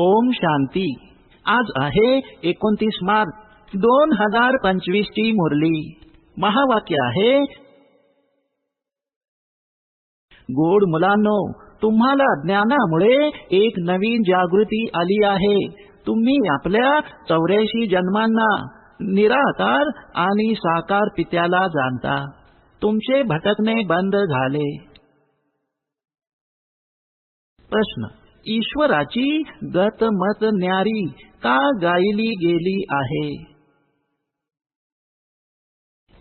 ओम शांती. आज आहे एकोणतीस मार्च दोन हजार पंचवीस ची मुरली. महावाक्य आहे गोड मुलांनो तुम्हाला ज्ञानामुळे एक नवीन जागृती आली आहे. तुम्ही आपल्या चौऱ्याऐंशी जन्मांना निराकार आणि साकार पित्याला जाणता. तुमचे भटकणे बंद झाले. प्रश्न ईश्वराची गत मत न्यारी का गायली गेली आहे?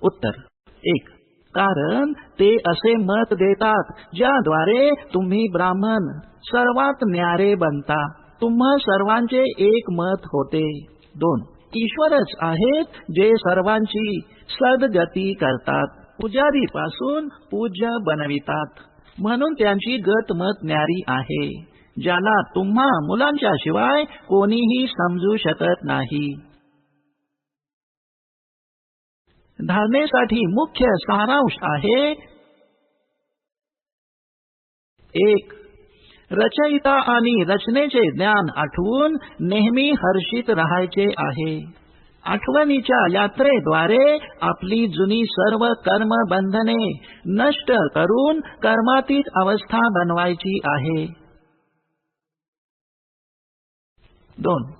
उत्तर एक कारण ते असे मत देतात ज्याद्वारे तुम्ही ब्राह्मण सर्वात न्यारे बनता तुम्हा सर्वांचे एक मत होते. दोन ईश्वरच आहेत जे सर्वांची सदगती करतात पुजारी पासून पूज्य बनवितात म्हणून त्यांची गत मत न्यारी आहे. ज्याला तुम्हा मुलांच्या शिवाय कोणीही समजू शकत नाही. धारणेसाठी मुख्य सारांश आहे एक रचयिता आणि रचनेचे ज्ञान आठवून नेहमी हर्षित राहायचे आहे. आठवणीच्या यात्रेद्वारे आपली जुनी सर्व कर्म बंधने नष्ट करून कर्मातीत अवस्था बनवायची आहे. दोन.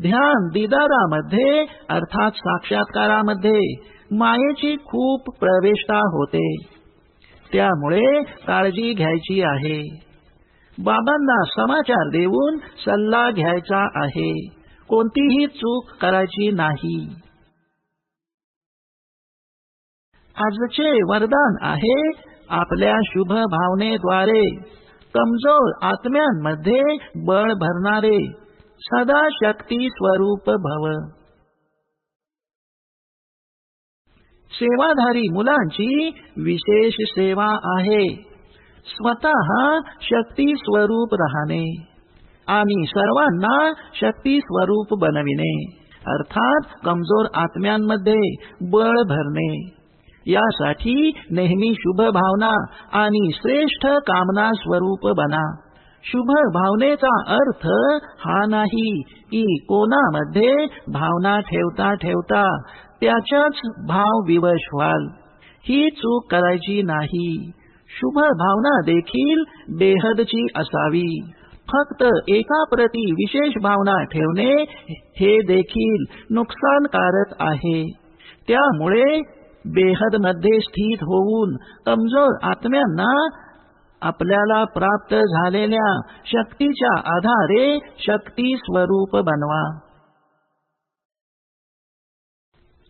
ध्यान दिदारामध्ये अर्थात साक्षात्कारामध्ये मायेची खूप प्रवेशता होते. त्यामुळे काळजी घ्यायची आहे. बाबांना समाचार देऊन सल्ला घ्यायचा आहे. कोणतीही चूक करायची नाही. आजचे वरदान आहे आपल्या शुभ भावनेद्वारे कमजोर आत्म्यांमध्ये बळ भरणारे. सदा शक्ती स्वरूप भव। सेवाधारी मुलांची विशेष सेवा आहे। स्वतः शक्ती स्वरूप राहणे आणि सर्वांना शक्ती स्वरूप बनविणे अर्थात कमजोर आत्म्यांमध्ये बळ भरणे यासाठी नेहमी शुभ भावना आणि श्रेष्ठ कामना स्वरूप बना। शुभ भावनेचा अर्थ हा नाही की कोणामध्ये भावना ठेवता ठेवता त्याच्याच भाव विवश व्हाल ही चूक करायची नाही. शुभ भावना देखील बेहदची असावी. फक्त एका प्रती विशेष भावना ठेवणे हे देखील नुकसानकारक आहे. त्यामुळे बेहदमध्ये स्थित होऊन कमजोर आत्म्यांना आपल्याला प्राप्त झालेल्या शक्तीच्या आधारे शक्ती स्वरूप बनवा.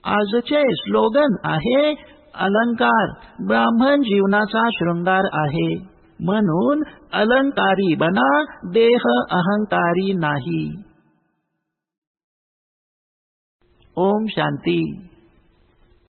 आजचे स्लोगन आहे अलंकार ब्राह्मण जीवनाचा शृंगार आहे. म्हणून अलंकारी बना देह अहंकारी नाही. ओम शांती.